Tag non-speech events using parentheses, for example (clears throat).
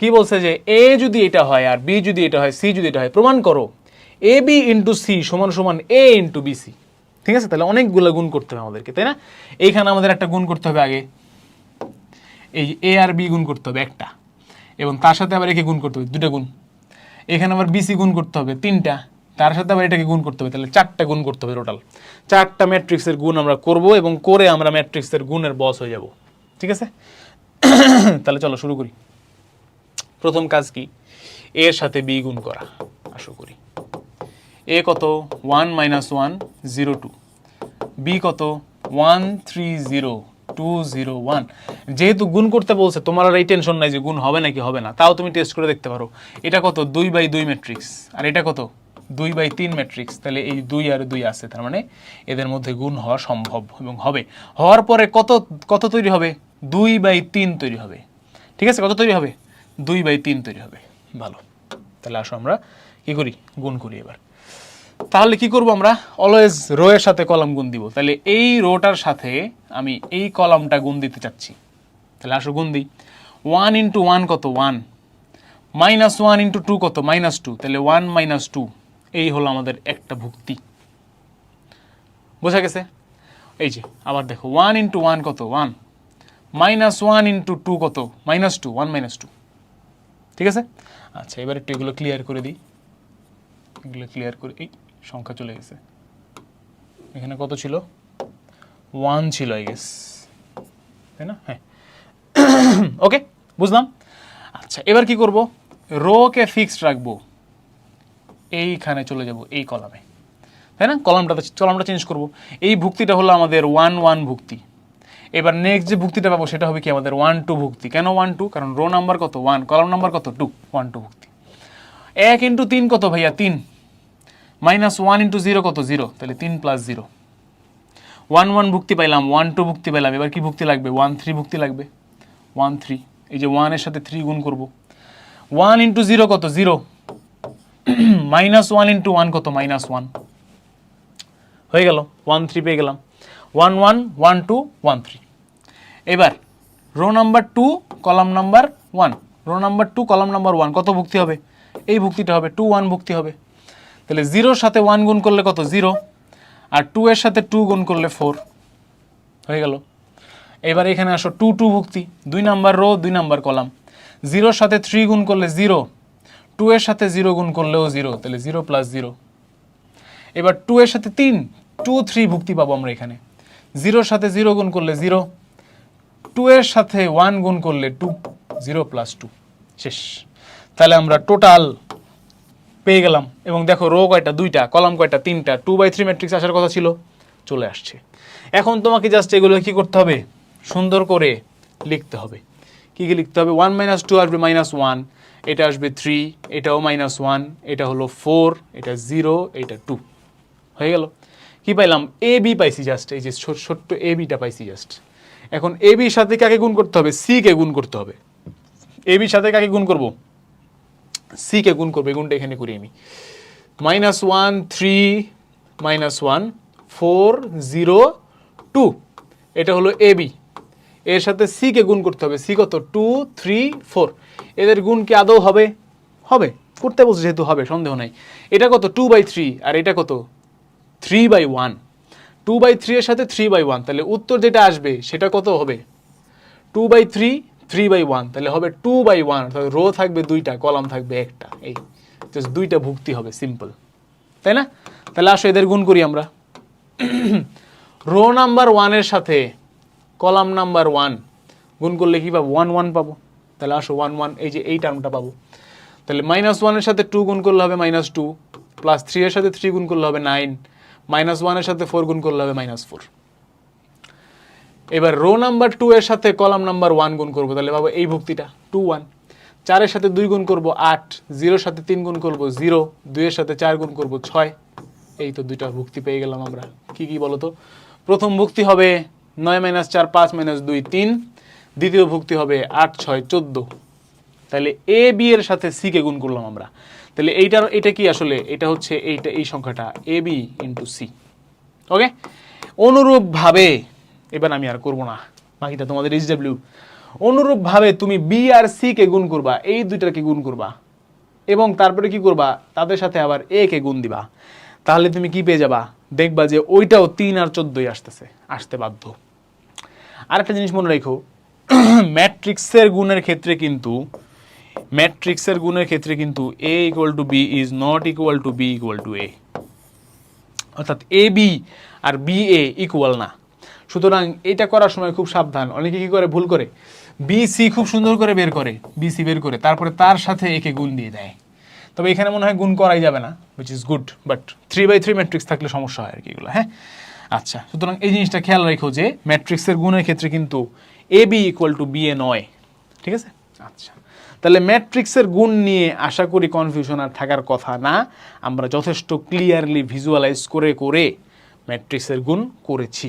কি বলছে যে এ যদি এটা হয় আর বি যদি এটা হয় সি যদি এটা হয়, প্রমাণ করো। এ বি ইন্টু সি সমান সমান এ ইন্টু বি সি ঠিক আছে? তাহলে অনেকগুলো গুণ করতে হবে আমাদেরকে, তাই না? এইখানে আমাদের একটা গুণ করতে হবে আগে। এই এ আর বি গুণ করতে হবে একটা। এবং তার সাথে আবার একে গুণ করতে হবে দুটা গুণ। এখানে আবার বিসি গুণ করতে হবে, তিনটা। তার সাথে আবার এটাকে গুণ করতে হবে, তাহলে চারটা গুণ করতে হবে টোটাল চারটা ম্যাট্রিক্সের গুণ আমরা করব এবং করে আমরা ম্যাট্রিক্সের গুণের বস হয়ে যাব। ঠিক আছে? (coughs) তাহলে চলো শুরু করি। প্রথম কাজ কি? এর সাথে বি গুণ করা আসো করি। এ কত? One minus one, zero two. B কত? One three zero, two zero one. যেহেতু গুণ করতে বলছে, তোমার আর এই টেনশন নাই যে গুণ হবে নাকি হবে না। তাও তুমি টেস্ট করে দেখতে পারো। এটা কত? দুই বাই দুই ম্যাট্রিক্স আর এটা কত? দুই বাই তিন ম্যাট্রিক্স তাহলে এই দুই আর দুই আছে, তার মানে এদের মধ্যে গুণ হওয়া সম্ভব এবং হবে। হওয়ার পরে কত কত তৈরি হবে? দুই বাই তিন তৈরি হবে। ঠিক আছে? কত তৈরি হবে? দুই বাই তিন তৈরি হবে। ভালো। তাহলে আসো আমরা কি করি? গুণ করি এবার। তাহলে কি করব আমরা? অলওয়েজ রো এর সাথে কলাম গুণ দিব। তাহলে এই রোটার সাথে আমি এই কলামটা গুণ দিতে চাচ্ছি। তাহলে আসো গুণ দিই। ওয়ান ইন্টু ওয়ান কত? One minus one into two কত? মাইনাস টু তাহলে ওয়ান মাইনাস টু এই হলো আমাদের একটা ভুক্তি। বোঝা গেছে? এই যে, আবার দেখো। ওয়ান ইন্টু ওয়ান কত? One minus one into two কত? Minus two one minus two ঠিক আছে? আচ্ছা এবার একটু এগুলো ক্লিয়ার করে দিই। এগুলো ক্লিয়ার করে, এই সংখ্যা চলে গেছে। এখানে কত ছিল? ওয়ান ছিল আই গেস তাই না? হ্যাঁ। (coughs) ওকে বুঝলাম? আচ্ছা এবার কি করব? রোকে ফিক্সড রাখব। এইখানে চলে যাব, এই কলামে তাই না? কলামটা কলামটা চেঞ্জ করব। এই ভুক্তিটা হলো আমাদের ওয়ান ওয়ান ভুক্তি। এবার নেক্সট যে ভুক্তিটা পাবো সেটা হবে কি আমাদের ওয়ান টু ভুক্তি। কেন ওয়ান টু কারণ রো নাম্বার কত? ওয়ান কলাম নাম্বার কত? টু ওয়ান টু ভুক্তি। এক ইন্টু তিন কত ভাইয়া? তিন। মাইনাস ওয়ান ইন্টু জিরো কত? জিরো তাহলে তিন প্লাস জিরো ওয়ান ওয়ান ভুক্তি পাইলাম। ওয়ান টু ভুক্তি পাইলাম। এবার কি ভুক্তি লাগবে? ওয়ান থ্রি ভুক্তি লাগবে। ওয়ান থ্রি এই যে ওয়ানের সাথে থ্রি গুণ করব। ওয়ান ইন্টু জিরো কত? Zero minus one into one কত? মাইনাস ওয়ান হয়ে গেল। ওয়ান থ্রি পেয়ে গেলাম। One one one two one three এবার row number two column number one row number two column number one কত ভুক্তি হবে? এই ভুক্তিটা হবে টু ওয়ান ভুক্তি হবে। তাহলে জিরোর সাথে ওয়ান গুণ করলে কত? জিরো আর টু এর সাথে টু গুণ করলে ফোর হয়ে গেল। এবার এখানে আসো টু টু ভুক্তি। দুই নাম্বার রো দুই নাম্বার কলাম জিরোর সাথে থ্রি গুণ করলে জিরো টু এর সাথে জিরো গুণ করলেও জিরো তাহলে জিরো প্লাস জিরো এবার টু এর সাথে তিন টু থ্রি ভুক্তি পাবো আমরা এখানে। জিরোর সাথে জিরো গুণ করলে জিরো টু এর সাথে ওয়ান গুণ করলে টু জিরো প্লাস টু শেষ। তাহলে আমরা টোটাল পেয়ে গেলাম। এবং দেখো রো কয়টা? দুইটা কলাম কয়টা? তিনটা। টু বাই থ্রি ম্যাট্রিক্স আসার কথা ছিল, চলে আসছে। এখন তোমাকে জাস্ট এগুলো কি করতে হবে? সুন্দর করে লিখতে হবে। কি কি লিখতে হবে? ওয়ান মাইনাস টু আসবে মাইনাস ওয়ান এটা আসবে থ্রি এটাও মাইনাস ওয়ান এটা হলো ফোর এটা জিরো এটা টু হয়ে গেল। কি পাইলাম? এ বি পাইছি জাস্ট এই যে ছোট্ট এ বিটা পাইছি জাস্ট এখন এ বির সাথে কাকে গুণ করতে হবে? সি কে গুণ করতে হবে। এ বির সাথে কাকে গুণ করব? সি কে গুণ করব গুণটা এখানে করি আমি। Minus one three minus one four zero two এটা হলো এ বি এর সাথে সি কে গুণ করতে হবে। সি কত? টু থ্রি ফোর এদের গুণ কি আদৌ হবে? হবে। করতে বলছে যেহেতু হবে, সন্দেহ নাই। এটা কত? টু বাই থ্রি আর এটা কত? Three by one two by three এর সাথে থ্রি বাই ওয়ান তাহলে উত্তর যেটা আসবে, সেটা কত হবে? Two by three three by one তাহলে হবে টু বাই ওয়ান অর্থাৎ রো থাকবে দুইটা কলাম থাকবে একটা, এই। দুইটা ভুক্তি হবে সিম্পল তাই না? তাহলে আসো, এদের গুণ করি আমরা। রো নাম্বার ওয়ানের সাথে কলাম নাম্বার ওয়ান গুণ করলে কি পাবো? ওয়ান ওয়ান পাবো। তাহলে আসো ওয়ান ওয়ান এই যে এই টার্মটা পাবো। তাহলে মাইনাস ওয়ানের সাথে টু গুণ করলে হবে মাইনাস টু প্লাস থ্রি এর সাথে থ্রি গুণ করলে হবে নাইন মাইনাস ওয়ানের সাথে ফোর গুণ করলে হবে মাইনাস ফোর এবার রো নাম্বার টু এর সাথে কলাম নাম্বার ওয়ান গুণ করব, তাহলে পাবো এই ভুক্তিটা টু ওয়ান চারের সাথে দুই গুণ করব, আট। জিরোর সাথে তিন গুণ করব জিরো দুইয়ের সাথে চার গুণ করব, ছয়। এই তো দুইটা ভুক্তি পেয়ে গেলাম আমরা। কি কি বলতো? প্রথম ভুক্তি হবে নয় মাইনাস চার, পাঁচ মাইনাস দুই, তিন। দ্বিতীয় ভুক্তি হবে আট, ছয়, চোদ্দ। তাহলে এ, বি এর সাথে সি কে গুণ করলাম আমরা। তাহলে এইটার এটা কি আসলে? এটা হচ্ছে এইটা, এই সংখ্যাটা A B into C okay অনুরূপভাবে, এবার আমি আর করব না। বাকিটা তোমাদের এইচ ডাব্লিউ অনুরূপভাবে তুমি বি আর সি কে গুণ করবা, এই দুইটাকে গুণ করবা। এবং তারপরে কি করবা? তাদের সাথে আবার এ কে গুণ দিবা। তাহলে তুমি কি পেয়ে যাবা? দেখবা যে ওইটাও তিন আর চোদ্দই আসতেছে, আসতে বাধ্য। আরেকটা জিনিস মনে রেখো। (clears throat) ম্যাট্রিক্সের গুণের ক্ষেত্রে কিন্তু ম্যাট্রিক্সের গুণের ক্ষেত্রে কিন্তু A equal to B is not equal to B equal to A অর্থাৎ এ বি আর বি এ ইকুয়াল না। সুতরাং এটা করার সময় খুব সাবধান। অনেকে কি করে? ভুল করে। বি সি খুব সুন্দর করে বের করে। বি সি বের করে। তারপরে তার সাথে একে গুণ দিয়ে দেয়। তবে এখানে মনে হয় গুণ করাই যাবে না which is good but three by three matrix থাকলে সমস্যা হয় আর কি এগুলো হ্যাঁ? আচ্ছা সুতরাং এই জিনিসটা খেয়াল রেখো যে ম্যাট্রিক্সের গুণের ক্ষেত্রে কিন্তু A B equal to B A নয়। ঠিক আছে? আচ্ছা। তাহলে ম্যাট্রিক্সের গুণ নিয়ে আশা করি কনফিউশন আর থাকার কথা না। আমরা যথেষ্ট ক্লিয়ারলি ভিজুয়ালাইজ করে করে ম্যাট্রিক্সের গুণ করেছি।